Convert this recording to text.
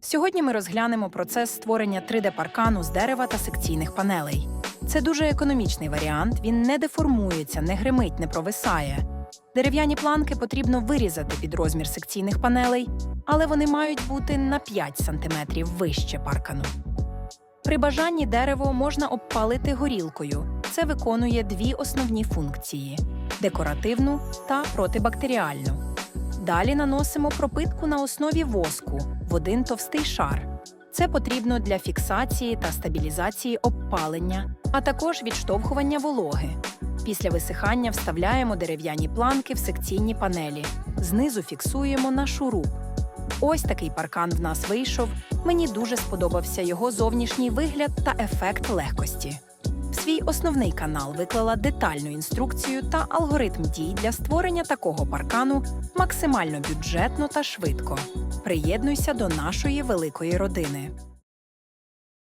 Сьогодні ми розглянемо процес створення 3D-паркану з дерева та секційних панелей. Це дуже економічний варіант, він не деформується, не гримить, не провисає. Дерев'яні планки потрібно вирізати під розмір секційних панелей, але вони мають бути на 5 см вище паркану. При бажанні дерево можна обпалити горілкою. Це виконує дві основні функції декоративну та протибактеріальну. Далі наносимо пропитку на основі воску в один товстий шар. Це потрібно для фіксації та стабілізації обпалення, а також відштовхування вологи. Після висихання вставляємо дерев'яні планки в секційні панелі. Знизу фіксуємо на шуруп. Ось такий паркан в нас вийшов. Мені дуже сподобався його зовнішній вигляд та ефект легкості. Свій основний канал виклала детальну інструкцію та алгоритм дій для створення такого паркану максимально бюджетно та швидко. Приєднуйся до нашої великої родини.